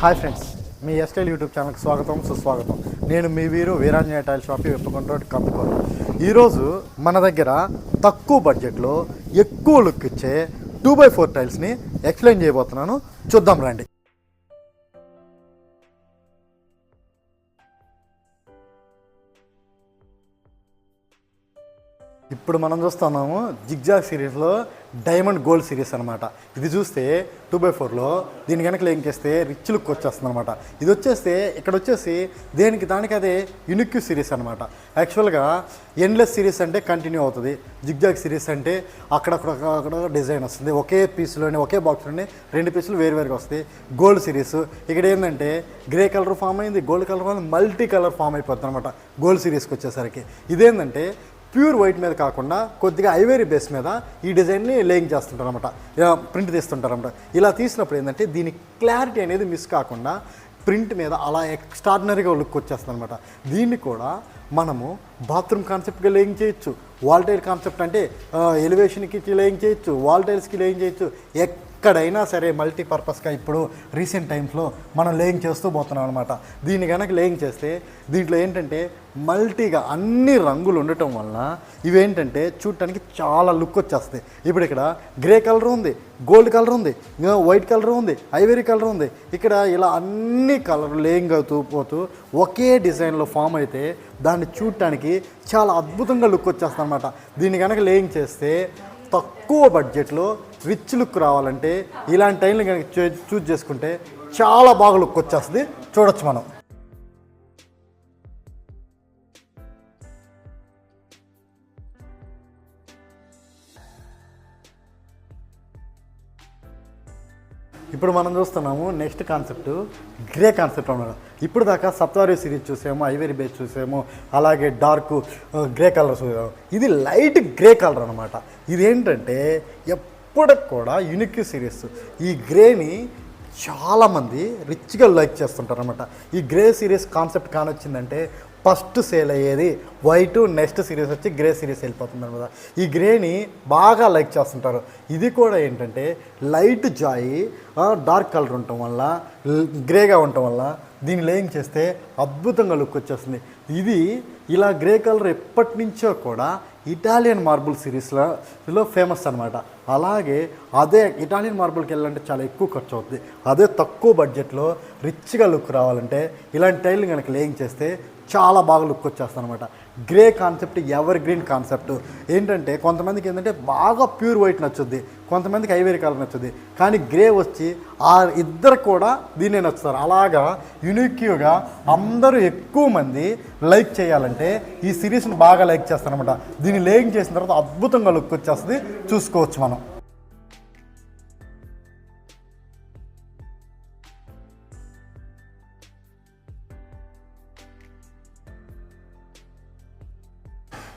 Hi friends మీ ఎస్టైల్ YouTube ఛానల్కి స్వాగతం సుస్వాగతం. నేను మీ Veeru Veeranjaneya tile shop Vippakonda road Kandukur ఈరోజు మన దగ్గర తక్కువ బడ్జెట్లో ఎక్కువ లుక్ ఇచ్చే టూ బై ఫోర్ టైల్స్ని ఎక్స్ప్లెయిన్ చేయబోతున్నాను. చూద్దాం రండి. ఇప్పుడు మనం చూస్తున్నాము జిగ్జాగ్ సిరీస్లో డైమండ్ గోల్డ్ సిరీస్ అనమాట ఇది చూస్తే టూ బై ఫోర్లో దీని కనుక లేం చేస్తే రిచ్ లుక్ వచ్చేస్తుంది అనమాట ఇది వచ్చేస్తే ఇక్కడ వచ్చేసి దేనికి దానికి అదే యునిక్ సిరీస్ అనమాట యాక్చువల్గా ఎండ్లెస్ సిరీస్ అంటే కంటిన్యూ అవుతుంది. జిగ్జాగ్ సిరీస్ అంటే అక్కడక్కడ అక్కడ డిజైన్ వస్తుంది. ఒకే పీస్లోనే ఒకే బాక్స్లోనే రెండు పీసులు వేరు వేరుగా వస్తాయి. Gold series. ఇక్కడ ఏంటంటే గ్రే కలర్ ఫామ్ అయింది gold colour form multi colour form అయిపోతుంది అనమాట గోల్డ్ సిరీస్కి వచ్చేసరికి. ఇదేంటంటే ప్యూర్ వైట్ మీద కాకుండా కొద్దిగా ఐవేరీ బేస్ మీద ఈ డిజైన్ని లేయింగ్ చేస్తుంటారు అనమాట ప్రింట్ తీస్తుంటారు అనమాట ఇలా తీసినప్పుడు ఏంటంటే దీని క్లారిటీ అనేది మిస్ కాకుండా ప్రింట్ మీద అలా ఎక్స్ట్రాడినరీగా లుక్ వచ్చేస్తుంది అనమాట దీన్ని కూడా మనము బాత్రూమ్ కాన్సెప్ట్గా లేయింగ్ చేయొచ్చు వాల్టైల్ కాన్సెప్ట్ అంటే ఎలివేషన్కి లేయింగ్ చేయొచ్చు వాల్టైల్స్కి లేయింగ్ చేయొచ్చు ఎక్కడైనా సరే మల్టీపర్పస్గా ఇప్పుడు రీసెంట్ టైమ్స్లో మనం లేయింగ్ చేస్తూ పోతున్నాం అనమాట దీన్ని కనుక లేయింగ్ చేస్తే దీంట్లో ఏంటంటే మల్టీగా అన్ని రంగులు ఉండటం వలన ఇవేంటంటే చూడటానికి చాలా లుక్ వచ్చేస్తాయి. ఇప్పుడు ఇక్కడ గ్రే కలర్ ఉంది గోల్డ్ కలర్ ఉంది ఇంకా వైట్ కలర్ ఉంది ఐవరీ కలర్ ఉంది. ఇక్కడ ఇలా అన్ని కలర్ లేయింగ్ అవుతూ పోతూ ఒకే డిజైన్లో ఫామ్ అయితే దాన్ని చూడటానికి చాలా అద్భుతంగా లుక్ వచ్చేస్తుంది అనమాట దీన్ని కనుక లేయింగ్ చేస్తే తక్కువ బడ్జెట్లో రిచ్ లుక్ రావాలంటే ఇలాంటి టైంలో కనుక చూజ్ చేసుకుంటే చాలా బాగా లుక్ వచ్చేస్తుంది. చూడొచ్చు మనం. ఇప్పుడు మనం చూస్తున్నాము నెక్స్ట్ కాన్సెప్ట్ గ్రే కాన్సెప్ట్ అన్నమాట. ఇప్పుడు దాకా సప్తారి సిరీస్ చూసాము ఐవేరి బేస్ చూసాము అలాగే డార్క్ గ్రే కలర్ చూసాము. ఇది లైట్ గ్రే కలర్ అనమాట ఇది ఇప్పటికి కూడా యునిక్ సిరీస్ ఈ గ్రేని చాలామంది రిచ్గా లైక్ చేస్తుంటారు అనమాట ఈ గ్రే సిరీస్ కాన్సెప్ట్ కానొచ్చిందంటే ఫస్ట్ సేల్ అయ్యేది వైట్ నెక్స్ట్ సిరీస్ వచ్చి గ్రే సిరీస్ వెళ్ళిపోతుంది అనమాట ఈ గ్రేని బాగా లైక్ చేస్తుంటారు. ఇది కూడా ఏంటంటే లైట్ జాయి డార్క్ కలర్ ఉండటం వల్ల గ్రేగా ఉండటం వల్ల దీన్ని లేయింగ్ చేస్తే అద్భుతంగా లుక్ వచ్చేస్తుంది. ఇది ఇలా గ్రే కలర్ ఎప్పటి నుంచో కూడా ఇటాలియన్ మార్బుల్ సిరీస్లో ఫేమస్ అనమాట అలాగే అదే ఇటాలియన్ మార్బుల్కి వెళ్ళాలంటే చాలా ఎక్కువ ఖర్చు అవుతుంది. అదే తక్కువ బడ్జెట్లో రిచ్గా లుక్ రావాలంటే ఇలాంటి టైల్ కనుక లేయింగ్ చేస్తే చాలా బాగా లుక్ వచ్చేస్తుంది అనమాట grey concept evergreen concept. ఏంటంటే కొంతమందికి ఏంటంటే బాగా ప్యూర్ వైట్ నచ్చుద్ది కొంతమందికి ఐవేరి కలర్ నచ్చుద్ది కానీ గ్రే వచ్చి ఆ ఇద్దరు కూడా దీన్నే నచ్చుతారు. అలాగా యునిక్యూగా అందరూ ఎక్కువ మంది లైక్ చేయాలంటే ఈ సిరీస్ని బాగా లైక్ చేస్తారనమాట దీన్ని లేయింగ్ చేసిన తర్వాత అద్భుతంగా లుక్ వచ్చేస్తుంది. చూసుకోవచ్చు మనం.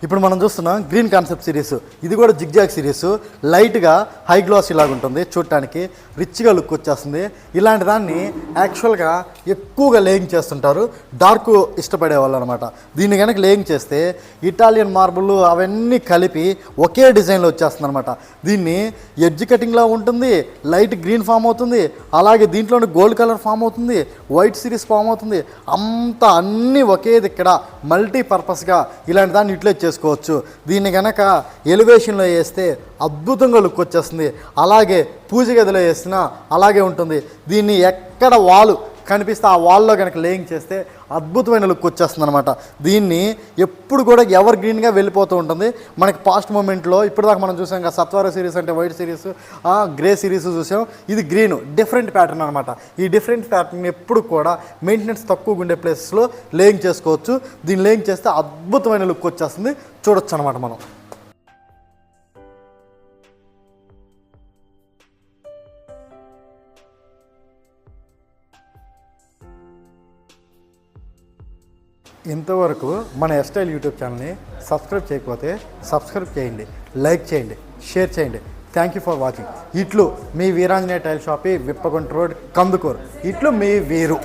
ఇప్పుడు మనం చూస్తున్నాం గ్రీన్ కాన్సెప్ట్ సిరీస్ ఇది కూడా జిగ్జాగ్ సిరీస్ లైట్గా హై గ్లాస్ ఇలాగ ఉంటుంది. చూడటానికి రిచ్గా లుక్ వచ్చేస్తుంది. ఇలాంటి దాన్ని యాక్చువల్గా ఎక్కువగా లేయింగ్ చేస్తుంటారు. డార్క్ ఇష్టపడే వాళ్ళు అనమాట దీన్ని కనుక లేయింగ్ చేస్తే ఇటాలియన్ మార్బుల్ అవన్నీ కలిపి ఒకే డిజైన్లో వచ్చేస్తుంది అనమాట దీన్ని ఎడ్జ్ కటింగ్లా ఉంటుంది. లైట్ గ్రీన్ ఫామ్ అవుతుంది. అలాగే దీంట్లోనే గోల్డ్ కలర్ ఫామ్ అవుతుంది. వైట్ సిరీస్ ఫామ్ అవుతుంది. అంత అన్నీ ఒకేది ఇక్కడ. మల్టీపర్పస్గా ఇలాంటి దాన్ని యూటిలైజ్ చేసుకోవచ్చు. దీన్ని కనుక ఎలివేషన్లో వేస్తే అద్భుతంగా లుక్ వచ్చేస్తుంది అలాగే పూజ గదిలో వేసినా అలాగే ఉంటుంది. దీన్ని ఎక్కడ వాలు కనిపిస్తే ఆ వాల్లో కనుక లేయింగ్ చేస్తే అద్భుతమైన లుక్ వచ్చేస్తుంది అనమాట దీన్ని ఎప్పుడు కూడా ఎవర్ గ్రీన్గా వెళ్ళిపోతూ ఉంటుంది. మనకి పాస్ట్ మూమెంట్లో ఇప్పటిదాకా మనం చూసాం కదా సత్వార సిరీస్ అంటే వైట్ సిరీస్ గ్రే సిరీస్ చూసాం. ఇది గ్రీన్ డిఫరెంట్ ప్యాటర్న్ అనమాట ఈ డిఫరెంట్ ప్యాటర్న్ ఎప్పుడు కూడా మెయింటెనెన్స్ తక్కువగా ఉండే ప్లేసెస్లో లేయింగ్ చేసుకోవచ్చు. దీన్ని లేయింగ్ చేస్తే అద్భుతమైన లుక్ వచ్చేస్తుంది. చూడొచ్చు అనమాట మనం. ఇంతవరకు మన ఎస్టైల్ యూట్యూబ్ ఛానల్ని సబ్స్క్రైబ్ చేయకపోతే సబ్స్క్రైబ్ చేయండి లైక్ చేయండి షేర్ చేయండి. థ్యాంక్ యూ ఫర్ వాచింగ్ ఇట్లు మీ వీరాంజనేయ టైల్ షాపి విప్పగుంట రోడ్ కందుకూరు. ఇట్లు మీ వీరు.